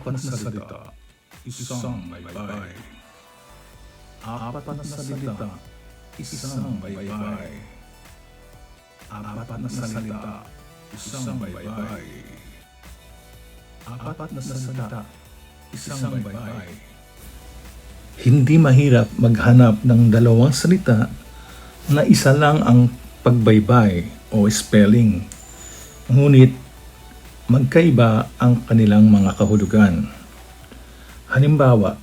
Apat na salita, isang baybay. Apat na salita, isang baybay. Apat na salita, isang baybay. Apat na salita, isang baybay. Hindi mahirap maghanap ng dalawang salita na isa lang ang pagbaybay o spelling. Ngunit magkaiba ang kanilang mga kahulugan. Halimbawa,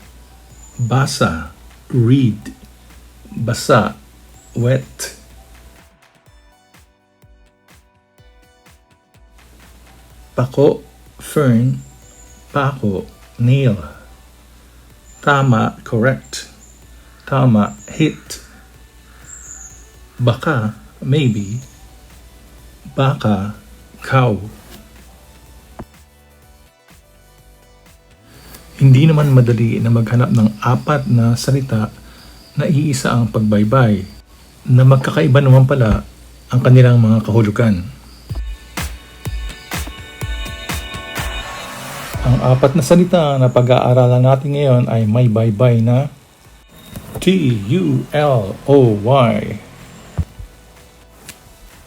basa, read, basa, wet. Pako, fern, pako, nail. Tama, correct. Tama, hit. Baka, maybe. Baka, cow. Hindi naman madali na maghanap ng apat na salita na iisa ang pagbaybay na magkakaiba naman pala ang kanilang mga kahulugan. Ang apat na salita na pag-aaralan natin ngayon ay may baybay na T-U-L-O-Y.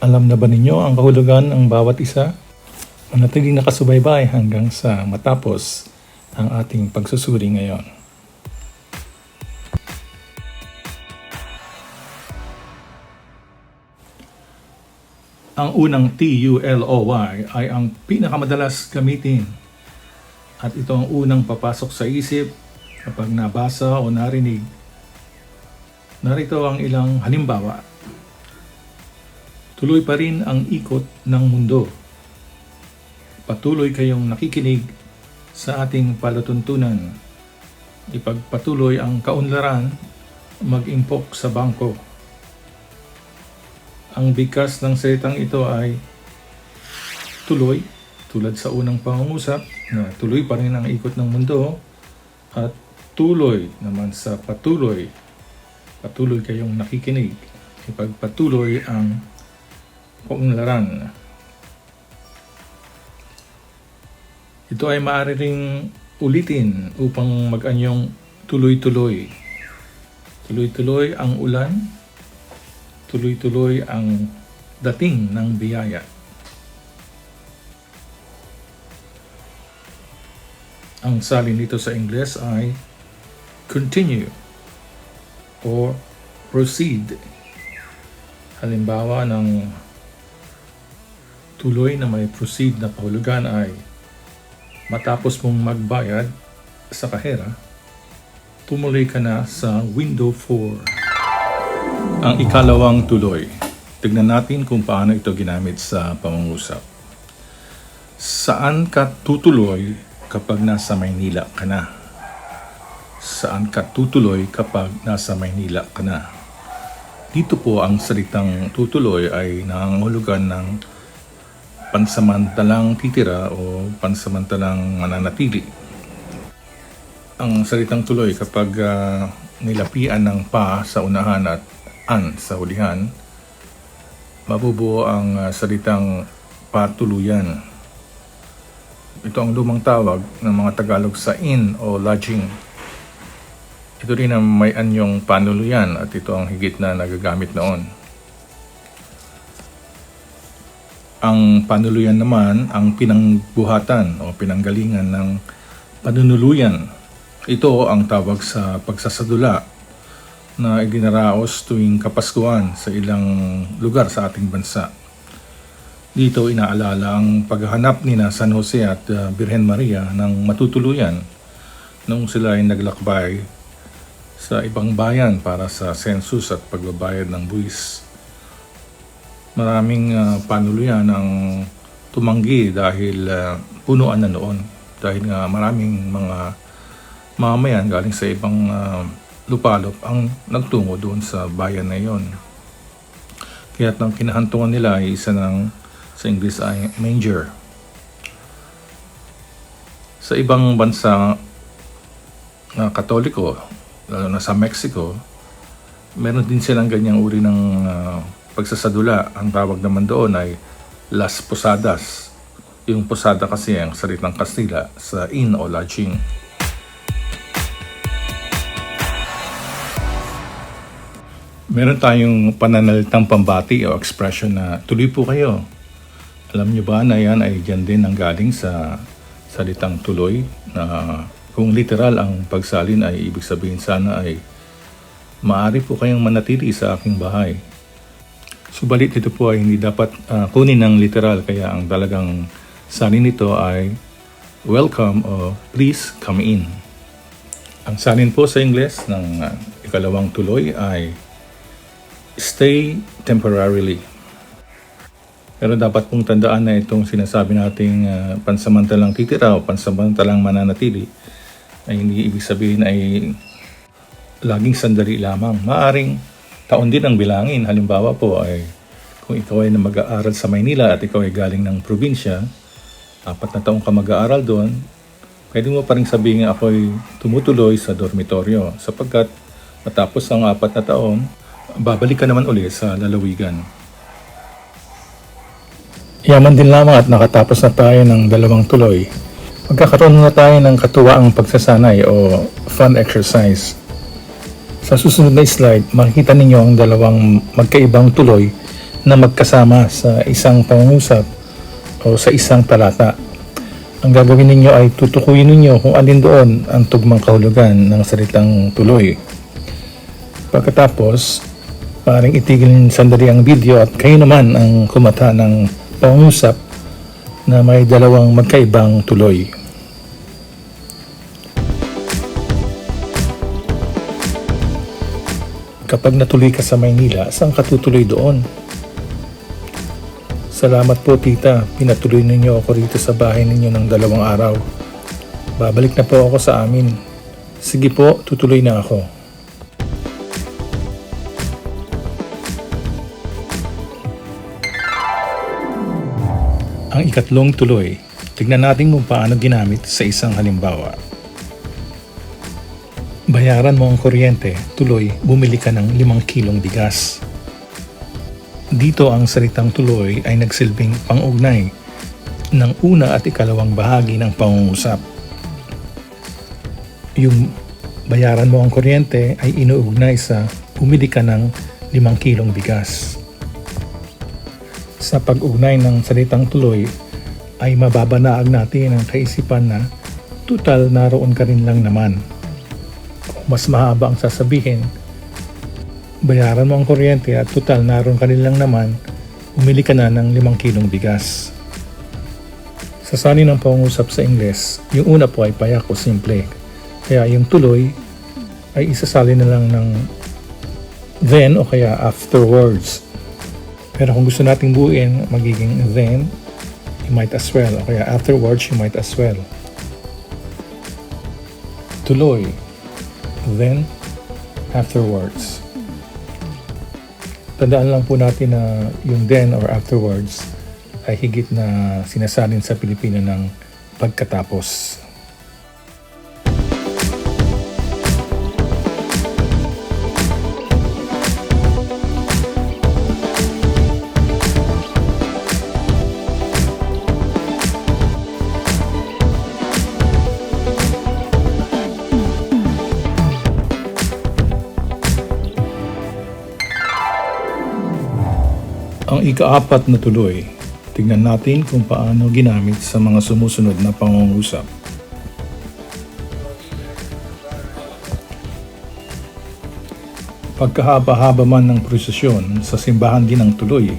Alam na ba ninyo ang kahulugan ng bawat isa? Manatiling nakasubaybay hanggang sa matapos ang ating pagsusuri ngayon. Ang unang T-U-L-O-Y ay ang pinakamadalas gamitin at ito ang unang papasok sa isip kapag nabasa o narinig. Narito ang ilang halimbawa. Tuloy pa rin ang ikot ng mundo. Patuloy kayong nakikinig sa ating palatuntunan. Ipagpatuloy ang kaunlaran, mag-impok sa bangko. Ang bigkas ng salitang ito ay tuloy, tulad sa unang pangungusap, na tuloy pa rin ang ikot ng mundo, at tuloy naman sa patuloy. Patuloy kayong nakikinig. Ipagpatuloy ang kaunlaran. Ito ay maaari ring ulitin upang mag-anyong tuloy-tuloy. Tuloy-tuloy ang ulan, tuloy-tuloy ang dating ng biyaya. Ang salin nito sa Ingles ay continue or proceed. Halimbawa ng tuloy na may proceed na kahulugan ay matapos mong magbayad sa kahera, tumuloy ka na sa window 4. Ang ikalawang tuloy. Tignan natin kung paano ito ginamit sa pamangusap. Saan ka tutuloy kapag nasa Maynila ka na? Saan ka tutuloy kapag nasa Maynila ka na? Dito po ang salitang tutuloy ay nangangulugan ng pansamantalang titira o pansamantalang mananatili. Ang salitang tuloy kapag ah, nilapian ng pa sa unahan at an sa hulihan, mabubuo ang ah, salitang patuluyan. Ito ang lumang tawag ng mga Tagalog sa inn o lodging. Ito rin ang may anyong panuluyan at ito ang higit na nagagamit noon. Ang panuluyan naman ang pinangbuhatan o pinanggalingan ng panunuluyan. Ito ang tawag sa pagsasadula na iginaraos tuwing Kapaskuhan sa ilang lugar sa ating bansa. Dito inaalala ang paghahanap ni na San Jose at uh, Birhen Maria ng matutuluyan noong sila ay naglakbay sa ibang bayan para sa census at pagbabayad ng buwis maraming uh, panuluyan ang tumanggi dahil uh, punuan na noon. Dahil nga maraming mga mamayan galing sa ibang uh, lupalop ang nagtungo doon sa bayan na yon. Kaya ang kinahantungan nila ay isa ng sa English ay manger. Sa ibang bansa na katoliko, lalo na sa Mexico, meron din silang ganyang uri ng uh, pagsasadula, ang tawag naman doon ay Las Posadas Yung posada kasi ang salitang Kastila sa inn o lodging. Meron tayong pananalitang pambati o expression na tuloy po kayo. Alam niyo ba na yan ay dyan din ang galing sa salitang tuloy na kung literal ang pagsalin ay ibig sabihin sana ay maari po kayong manatili sa aking bahay. Subalit ito po ay hindi dapat ah, kunin ng literal kaya ang talagang salin nito ay welcome o please come in. Ang salin po sa Ingles ng ah, ikalawang tuloy ay stay temporarily. Pero dapat pong tandaan na itong sinasabi nating ah, pansamantalang titira o pansamantalang mananatili ay hindi ibig sabihin ay laging sandali lamang. Maaring taon din ang bilangin. Halimbawa po ay kung ikaw ay mag-aaral sa Maynila at ikaw ay galing ng probinsya, apat na taong ka mag-aaral doon, pwede mo pa rin sabihin ako ay tumutuloy sa dormitoryo sapagkat matapos ang apat na taon, babalik ka naman uli sa lalawigan. Yaman din lamang at nakatapos na tayo ng dalawang tuloy. Magkakaroon na tayo ng katuwaang pagsasanay o fun exercise. Sa susunod na slide, makikita ninyo ang dalawang magkaibang tuloy na magkasama sa isang pangungusap o sa isang talata. Ang gagawin ninyo ay tutukuyin ninyo kung alin doon ang tugmang kahulugan ng salitang tuloy. Pagkatapos, paring itigil sandali ang video at kayo naman ang kumata ng pangungusap na may dalawang magkaibang tuloy. Kapag natuloy ka sa Maynila, saan ka tutuloy doon? Salamat po tita, pinatuloy ninyo ako rito sa bahay ninyo ng dalawang araw. Babalik na po ako sa amin. Sige po, tutuloy na ako. Ang ikatlong tuloy, tignan natin kung paano ginamit sa isang halimbawa. Bayaran mo ang kuryente, tuloy, bumili ka ng limang kilong bigas. Dito ang salitang tuloy ay nagsilbing pangugnay ng una at ikalawang bahagi ng pangungusap. Yung bayaran mo ang kuryente ay inuugnay sa bumili ka ng limang kilong bigas. Sa pag-ugnay ng salitang tuloy ay mababanaag natin ang kaisipan na tutal naroon ka rin lang naman. Mas mahaba ang sasabihin, bayaran mo ang kuryente at total naroon ka rin lang naman, umili ka na ng limang kilong bigas. Sa sani ng pangusap sa Ingles, yung una po ay payak o simple. Kaya yung tuloy ay isasali na lang ng then o kaya afterwards. Pero kung gusto nating buuin, magiging then, you might as well. O kaya afterwards, you might as well. Tuloy. Then, afterwards. Tandaan lang po natin na yung then or afterwards ay higit na sinasalin sa Pilipino ng pagkatapos. Ang ikaapat na tuloy, tignan natin kung paano ginamit sa mga sumusunod na pangungusap. Pagkahaba-haba man ng prosesyon sa simbahan din ang tuloy.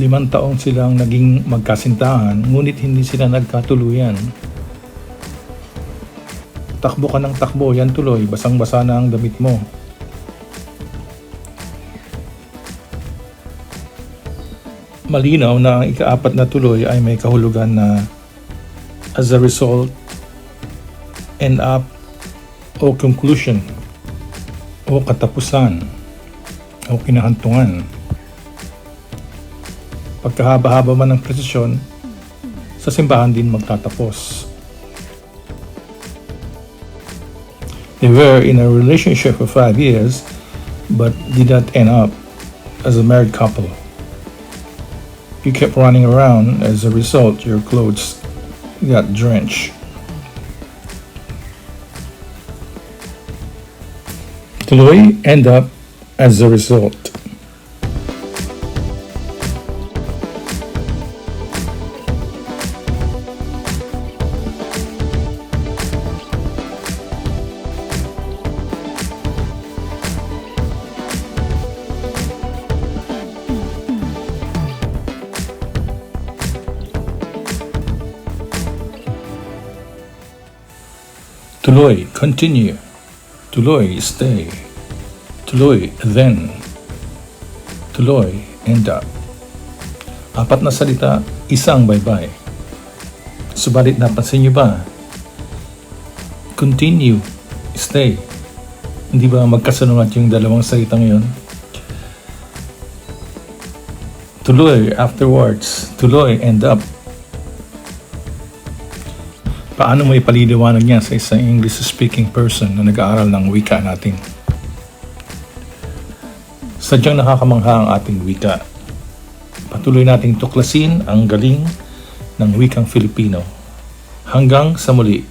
Limang taong silang naging magkasintahan, ngunit hindi sila nagkatuluyan. Takbo ka ng takbo, yan tuloy, basang-basa na ang damit mo. Malinaw na ang ikaapat na tuloy ay may kahulugan na as a result, end up, o conclusion, o katapusan, o kinahantungan. Pagkahaba-haba man ng presisyon, sa simbahan din magtatapos. They were in a relationship for five years, but did not end up as a married couple. You kept running around. As a result, your clothes got drenched. Tuloy, end up as a result. Tuloy, continue. Tuloy, stay. Tuloy, then. Tuloy, end up. Apat na salita, isang bye-bye. Subalit napansin niyo ba? Continue, stay. Hindi ba magkasunungat yung dalawang salitang yon? Tuloy, afterwards. Tuloy, end up. Paano mo ipaliliwanag niya sa isang English-speaking person na nag-aaral ng wika natin? Sadyang nakakamangha ang ating wika. Patuloy nating tuklasin ang galing ng wikang Filipino. Hanggang sa muli.